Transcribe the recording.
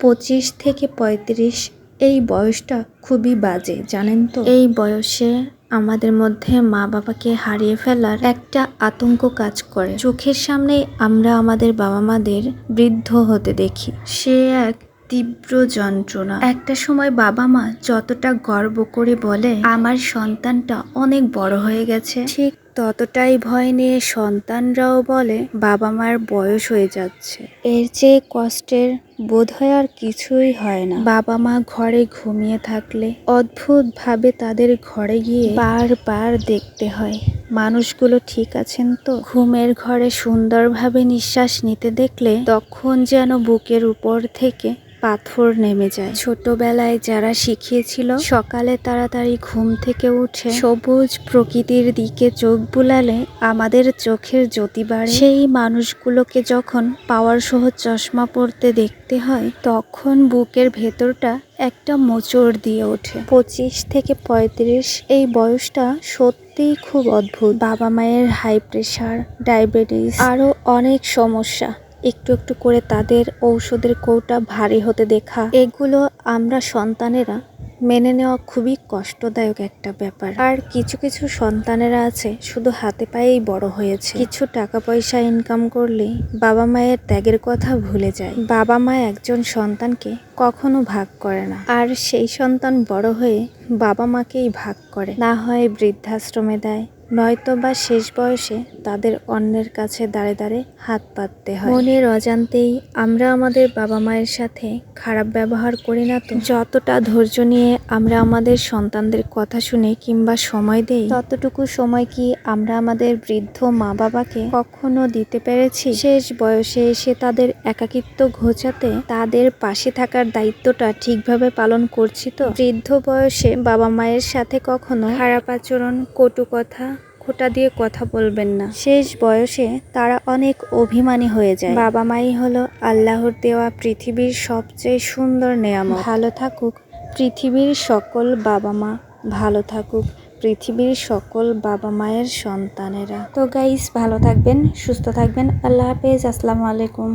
পঁচিশ থেকে পঁয়ত্রিশ, এই বয়সটা খুবই বাজে, জানেন তো? এই বয়সে আমাদের মধ্যে মা বাবাকে হারিয়ে ফেলার একটা আতঙ্ক কাজ করে। চোখের সামনে আমরা আমাদের বাবা মাদের বৃদ্ধ হতে দেখি। সে এক তীব্র যন্ত্রণা। একটা সময় বাবা মা যতটা গর্ব করে বলে, আমার সন্তানটা অনেক বড় হয়ে গেছে। ঠিক ততটাই ভয় নিয়ে সন্তানরাও বলে বাবা মার বয়স হয়ে যাচ্ছে। এর চেয়ে কষ্টের বোধ হয় আর কিছুই হয় না। বাবা মা ঘরে ঘুমিয়ে থাকলে অদ্ভুত ভাবে তাদের ঘরে গিয়ে বারবার দেখতে হয়। মানুষগুলো ঠিক আছেন তো? ঘুমের ঘরে সুন্দরভাবে নিঃশ্বাস নিতে দেখলে তখন যেন বুকের উপর থেকে পাথর নেমে যায়। ছোটবেলায় যারা শিখিয়েছিল, সকালে তাড়াতাড়ি ঘুম থেকে উঠে সবুজ প্রকৃতির দিকে চোখ বুলালে আমাদের চোখের জ্যোতি বাড়ে। সেই মানুষগুলোকে যখন পাওয়ার সহ চশমা পরতে দেখতে হয়, তখন বুকের ভেতরটা একটা মোচড় দিয়ে ওঠে। পঁচিশ থেকে পঁয়ত্রিশ এই বয়সটা সত্যিই খুব অদ্ভুত। বাবা মায়ের হাই প্রেশার, ডায়াবেটিস, আরও অনেক সমস্যা। একটু একটু করে তাদের ঔষধের কৌটা ভারী হতে দেখা। এগুলো আমরা সন্তানেরা মেনে নেওয়া খুবই কষ্টদায়ক একটা ব্যাপার। আর কিছু কিছু সন্তানেরা আছে, শুধু হাতে পায়েই বড় হয়েছে। কিছু টাকা পয়সা ইনকাম করলেই বাবা মায়ের ত্যাগের কথা ভুলে যায়। বাবা মা একজন সন্তানকে কখনো ভাগ করে না। আর সেই সন্তান বড় হয়ে বাবা মাকেই ভাগ করে। না হয় বৃদ্ধাশ্রমে দেয় নয়তো বা শেষ বয়সে তাদের অন্যের কাছে দাঁড়ে দাঁড়ে হাত পাততে হয়। মনের অজান্তেই আমরা আমাদের বাবা মায়ের সাথে খারাপ ব্যবহার করি না তো? যতটা ধৈর্য নিয়ে আমরা আমাদের সন্তানদের কথা শুনে কিংবা সময় দেই, ততটুকু সময় কি আমরা আমাদের বৃদ্ধ মা বাবাকে কখনো দিতে পেরেছি? শেষ বয়সে এসে তাদের একাকিত্ব ঘোচাতে তাদের পাশে থাকার দায়িত্বটা ঠিকভাবে পালন করছি তো? বৃদ্ধ বয়সে বাবা মায়ের সাথে কখনো খারাপ আচরণ, কটু কথা খোটা দিয়ে কথা বলবেন না। শেষ বয়সে তারা অনেক অভিমানী হয়ে যায়। বাবা মাই হলো আল্লাহর দেওয়া পৃথিবীর সবচেয়ে সুন্দর নেয়ামত। ভালো থাকুক পৃথিবীর সকল বাবা মা। ভালো থাকুক পৃথিবীর সকল বাবা মায়ের সন্তানেরা। তো গাইস ভালো থাকবেন, সুস্থ থাকবেন। আল্লাহ হাফেজ, আসসালামু আলাইকুম।